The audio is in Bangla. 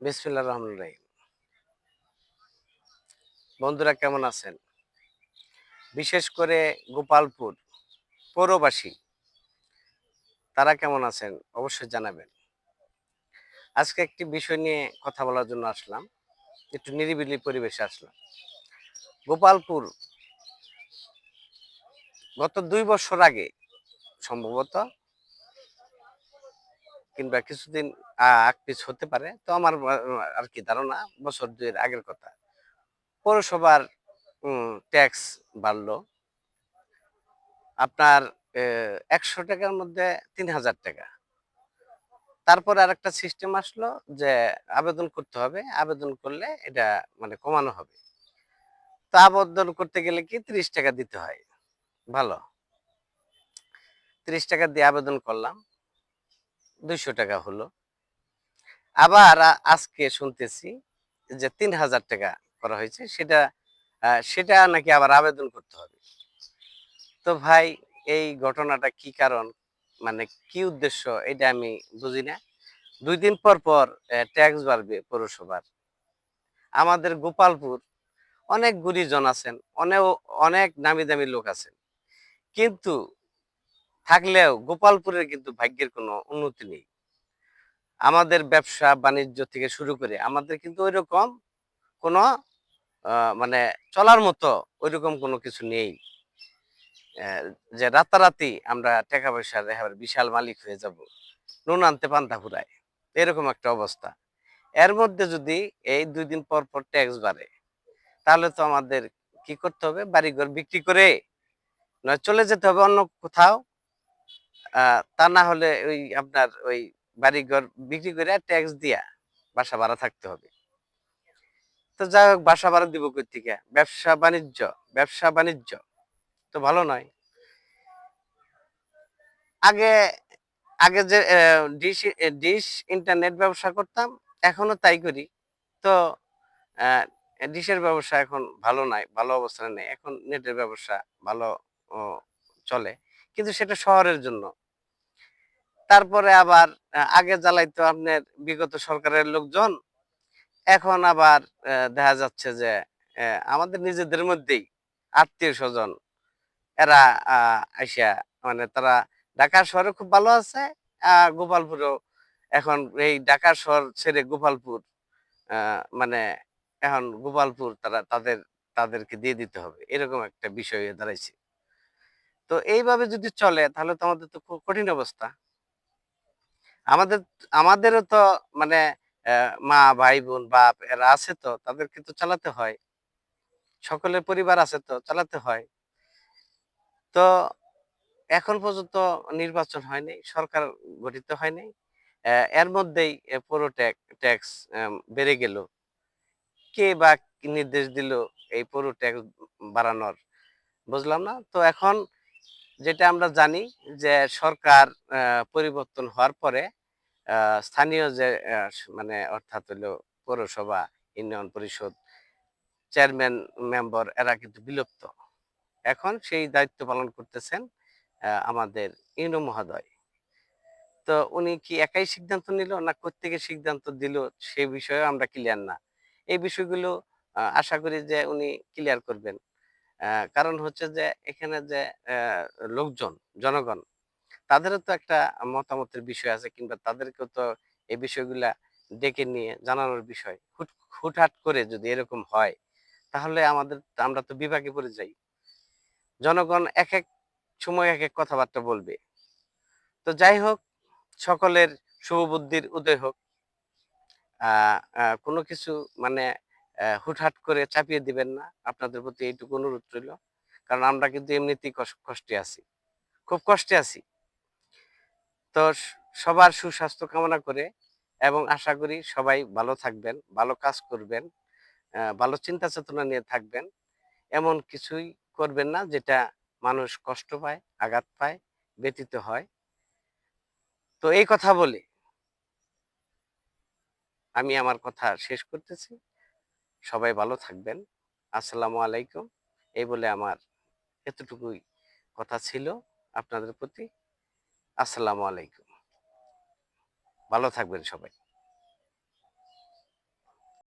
বিসমিল্লাহ রহমান রাহিম। বন্ধুরা কেমন আছেন? বিশেষ করে গোপালপুর পৌরবাসী, তারা কেমন আছেন অবশ্যই জানাবেন। আজকে একটি বিষয় নিয়ে কথা বলার জন্য আসলাম, একটু নিরিবিলি পরিবেশে আসলাম। গোপালপুর গত দুই বছর আগে, সম্ভবত কিংবা কিছুদিন আগ পিছ হতে পারে। তো আমার আর কি ধারণা, বছর দুয়ের আগের কথা। পৌরসভার ট্যাক্স বাড়লো। আপনার একশো টাকার মধ্যে তিন হাজার টাকা। তারপরে আরেকটা সিস্টেম আসলো যে, আবেদন করতে হবে। আবেদন করলে এটা মানে কমানো হবে। তো আবেদন করতে গেলে কি, ত্রিশ টাকা দিতে হয়। ভালো। ত্রিশ টাকা দিয়ে আবেদন করলাম। দুইশো টাকা হলো। আবার আজকে শুনতেছি যে তিন হাজার টাকা করা হয়েছে, সেটা সেটা নাকি আবার আবেদন করতে হবে। তো ভাই, এই ঘটনাটা কি কারণ? মানে কি উদ্দেশ্য? এটা আমি বুঝি না। দুই দিন পর পর ট্যাক্স বাড়বে পৌরসভার। আমাদের গোপালপুর অনেক গুণীজন আছেন অনেক অনেক নামি দামি লোক আছেন। কিন্তু থাকলেও গোপালপুরের কিন্তু ভাগ্যের কোনো উন্নতি নেই। আমাদের ব্যবসা বাণিজ্য থেকে শুরু করে আমাদের কিন্তু ওই রকম কোনো মানে চলার মতো ওইরকম কোনো কিছু নেই। যে রাতারাতি আমরা টাকা পয়সার একেবারে বিশাল মালিক হয়ে যাব, নুন আনতে পান্তা ফুরায়। এরকম একটা অবস্থা। এর মধ্যে যদি এই দুই দিন পর পর ট্যাক্স বাড়ে, তাহলে তো আমাদের কি করতে হবে? বাড়িঘর বিক্রি করে চলে যেতে হবে অন্য কোথাও। তা না হলে ওই আপনার ওই বাড়িঘর বিক্রি করে ট্যাক্স দিয়া বাসা ভাড়া থাকতে হবে। তো যাই হোক, বাসা ভাড়া দিব থেকে ব্যবসা বাণিজ্য ব্যবসা বাণিজ্য তো ভালো নয়। আগে আগে যে ডিশ ডিশ ইন্টারনেট ব্যবসা করতাম এখনও তাই করি। তো ডিশের ব্যবসা এখন ভালো নাই, ভালো অবস্থানে নেই। এখন নেটের ব্যবসা ভালো চলে। কিন্তু সেটা শহরের জন্য। তারপরে আবার আগে জ্বালাইতো আপনার বিগত সরকারের লোকজন। এখন আবার দেখা যাচ্ছে যে আমাদের নিজেদের মধ্যেই আত্মীয় স্বজন, এরা আইসা মানে তারা ঢাকা শহরে খুব ভালো আছে গোপালপুরেও এখন এই ঢাকা শহর ছেড়ে গোপালপুর মানে এখন গোপালপুর তারা তাদের, তাদেরকে দিয়ে দিতে হবে, এরকম একটা বিষয় দাঁড়াইছে। তো এইভাবে যদি চলে তাহলে তো আমাদের তো খুব কঠিন অবস্থা। আমাদের, আমাদেরও তো মানে মা, ভাই, বোন, বাপ এরা আছে তো, তাদেরকে তো চালাতে হয়। সকলের পরিবার আছে তো, চালাতে হয়। তো এখন পর্যন্ত নির্বাচন হয়নি, সরকার গঠিত হয়নি। এর মধ্যেই পুরো ট্যাক্স বেড়ে গেল। কে বা নির্দেশ দিল এই পুরো ট্যাক্স বাড়ানোর, বুঝলাম না? তো এখন যেটা আমরা জানি যে সরকার পরিবর্তন হওয়ার পরে স্থানীয় যে মানে অর্থাৎ হলো পৌরসভা, ইউনিয়ন পরিষদ, চেয়ারম্যান, মেম্বার, এরা কিন্তু বিলুপ্ত। এখন সেই দায়িত্ব পালন করতেছেন আমাদের ইউনো মহোদয়। তো উনি কি একাই সিদ্ধান্ত নিল না কোত্থেকে সিদ্ধান্ত দিল সেই বিষয়ে আমরা ক্লিয়ার না। এই বিষয়গুলো আশা করি যে উনি ক্লিয়ার করবেন। কারণ হচ্ছে যে, এখানে যে লোকজন, জনগণ, তাদেরও তো একটা মতামতের বিষয় আছে কিংবা তাদেরকেও তো এই বিষয়গুলা ডেকে নিয়ে জানানোর বিষয়। হুট, হুটহাট করে যদি এরকম হয়, তাহলে আমাদের, আমরা তো বিভাগে পড়ে যাই। জনগণ এক এক সময় এক এক কথাবার্তা বলবে। তো যাই হোক, সকলের শুভবুদ্ধির উদয় হোক। কোনো কিছু মানে হুটহাট করে চাপিয়ে দিবেন না। আপনাদের প্রতি এইটুকু অনুরোধ রইল। কারণ আমরা কিন্তু এমনিতেই কষ্টে আছি। খুব কষ্টে আছি। তো সবার সুস্বাস্থ্য কামনা করে এবং আশা করি সবাই ভালো থাকবেন, ভালো কাজ করবেন ভালো চিন্তা চেতনা নিয়ে থাকবেন। এমন কিছুই করবেন না যেটা মানুষ কষ্ট পায়, আঘাত পায় ব্যতীত হয়। তো এই কথা বলে আমি আমার কথা শেষ করতেছি। সবাই ভালো থাকবেন। আসসালামু আলাইকুম। এই বলে আমার এতটুকুই কথা ছিল আপনাদের প্রতি। আসসালামু আলাইকুম। ভালো থাকবেন সবাই।